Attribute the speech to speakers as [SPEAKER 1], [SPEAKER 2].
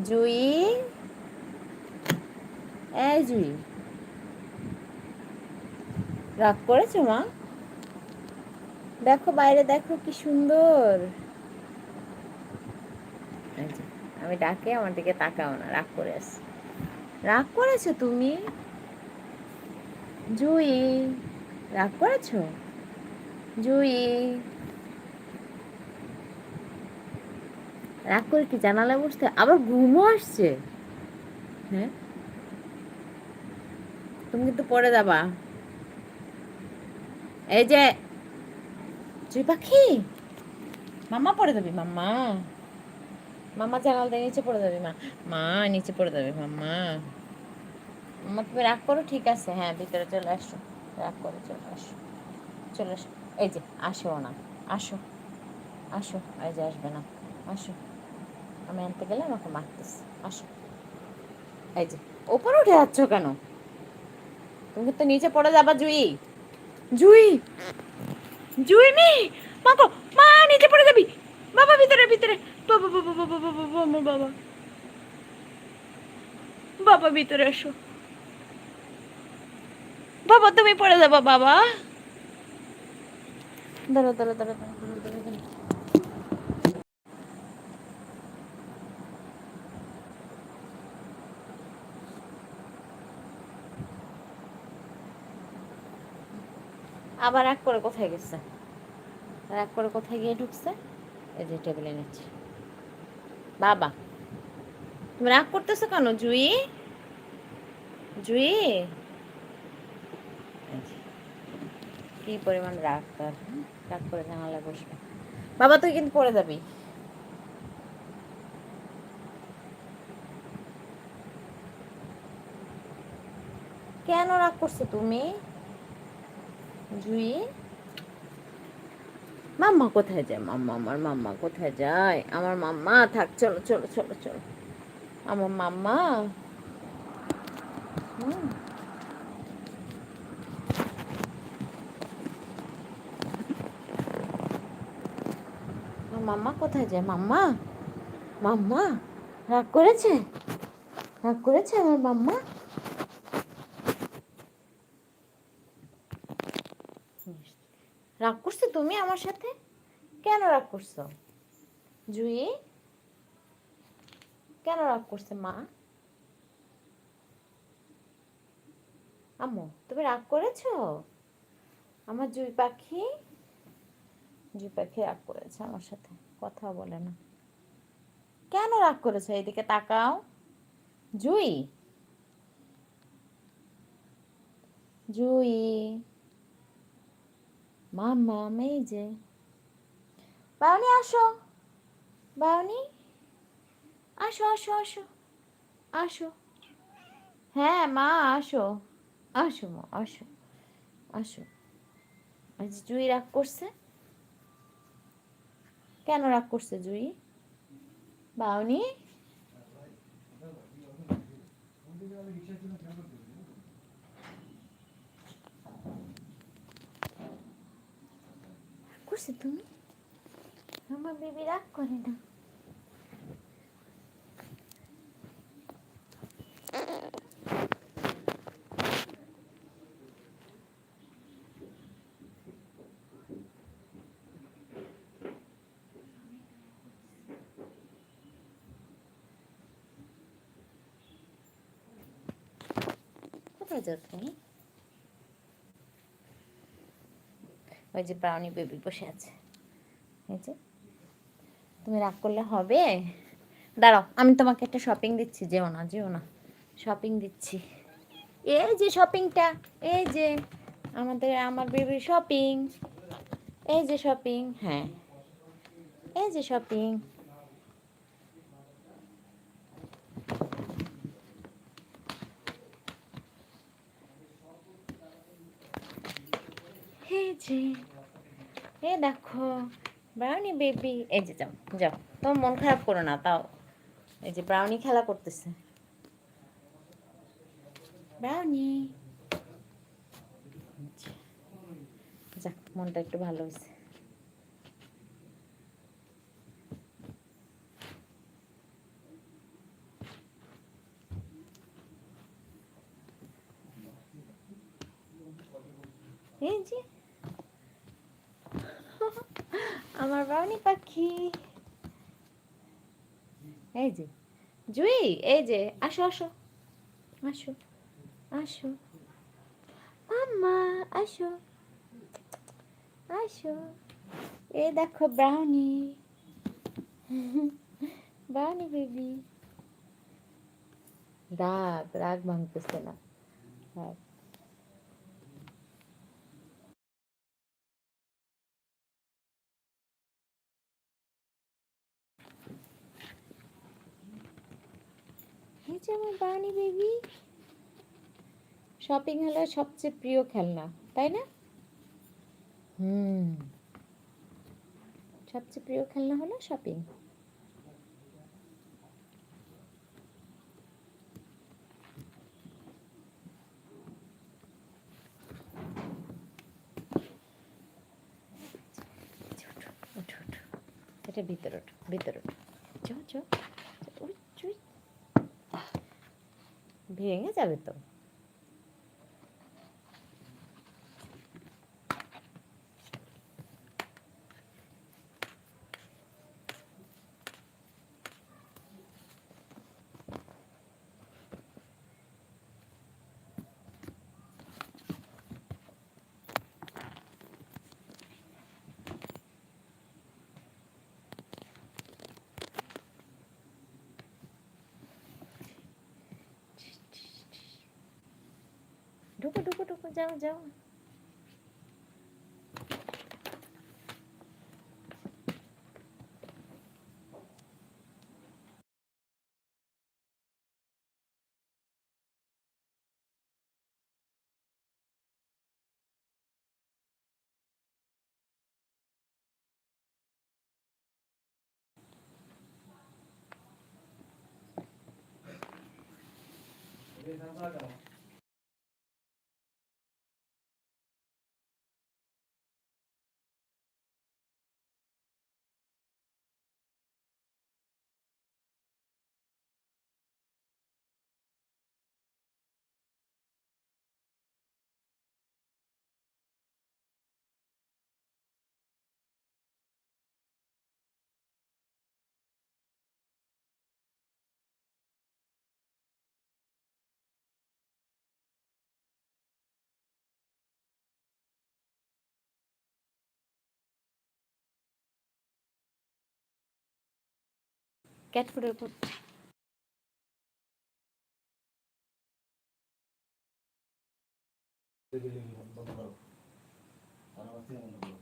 [SPEAKER 1] জুই। এই জুই। রাগ করেছ, মা? দেখো বাইরে, দেখো কি সুন্দর। আমি ডাকে, আমার দিকে তাকাও না, রাগ করে আস রাগ করেছ তুমি? জুই, রাগ করেছ? জুই রাগ করে কি জানালা বসতে? আবার ঘুমও আসছে। হ্যাঁ? তুমি কিন্তু পড়ে যাবা। এই যে, জুই পাখি? মাম্মা পড়ে যাবি, মাম্মা? মাম্মা জানাল দিয়ে নিচে পড়ে যাবি, মা। মা, নিচে পড়ে যাবে, মাম্মা। মাম্মা, তুমি রাগ করো, ঠিক আছে। হ্যাঁ ভিতরে চলে আসো। রাগ করে চলে আসো। চলে আসো। এই যে, আসো না। আসো। আসো। এই যে, আসবে না। আসো। আমি আনতে গেলে আমাকে মারতেছে। আসো। এই যে ওপরে উঠে যাচ্ছ কেন? তুমি তো নিচে পড়ে যাবা জুই। জুই? জুই মি! মা গো মা নিচে পড়ে যাবি। বাবা ভিতরে ভিতরে। বাবা বাবা বাবা বাবা বাবা বাবা বাবা ভিতরে এসো। বাবা তুমি পড়ে যাবা বাবা। দাঁড়া দাঁড়া দাঁড়া দাঁড়া দাঁড়া, দাঁড়া, দাঁড়া। আবার এক করে কোথায় গেছে? আর এক করে কোথায় গিয়ে ঢুকছে? এই যে টেবিলে নিচ্ছে। বাবা, তুমি রাগ করতেছো কেন, জুই? জুই? কি পরিমাণ রাগ তার? রাগ করে জানালায় বসবে। বাবা, তুই কিন্তু পড়ে যাবি। কেন রাগ করছ তুমি? জুই মাম্মা কোথায় যায়? মাম্মা, আমার মাম্মা কোথায় যায়? আমার মাম্মা, থাক, চলো চলো চলো চলো। আমার মাম্মা। মাম্মা কোথায় যায়? মাম্মা? মাম্মা? রাগ করেছে? রাগ করেছে আমার মাম্মা রাগ করছ তুমি আমার সাথে? কেন রাগ করছ? জুই? কেন রাগ করছে মা? আম্মু, তুমি রাগ করেছ? আমার জুই পাখি? জুই পাখি রাগ করেছে আমার সাথে, কথা বলে না। কেন রাগ করেছ? এইদিকে তাকাও। জুই? জুই? মামা এই যে। বাউনি, আসো। বাউনি? আসো আসো আসো। আসো। হ্যাঁ মা, আসো। আসো, মা, আসো। আসো। আজ জুই রাগ করছে? কেন রাগ করছে জুই? বাউনি? করছে তুমি আমার বেবি রাগ করে না কোথায় যাও তুমি ওই যে ব্রাউনি বেবি বসে আছে। এই যে। তুমি রাগ করলে হবে। দাঁড়াও, আমি তোমাকে একটা শপিং দিচ্ছি, যেও না যেও না। শপিং দিচ্ছি। এই যে শপিংটা এই যে আমাদের, আমার বেবির শপিং এই যে শপিং হ্যাঁ। এই যে শপিং এই এ দেখো ব্রাউনি বেবি এই যে যাও যাও, তোমার মন খারাপ করো না, তাও, এই যে ব্রাউনি খেলা করতেছে। ব্রাউনি যাক, মনটা একটু ভালো হয়েছে এই যে আমার বাউনি পাখি। এই যে, জুই, এই যে, আসো আসো আসো আসো। মাম্মা আসো আসো। এই দেখো ব্রাউনি ব্রাউনি বেবি। রাগ রাগ ভাঙতেছে না। রাগ। যে আমার বানি বেবি। শপিং হলো সবচেয়ে প্রিয় খেলনা তাই না? হুম। সবচেয়ে প্রিয় খেলনা হলো শপিং এটা ভিতরে ওঠো ভিতরে ওঠো চো চো ওই চুই ভেঙে যাবে তো Duku, duku, duku, jauh, jauh. Gracias. ফুডের উপর
[SPEAKER 2] বন্ধ করো। আর আমার থেকে বন্ধ করো।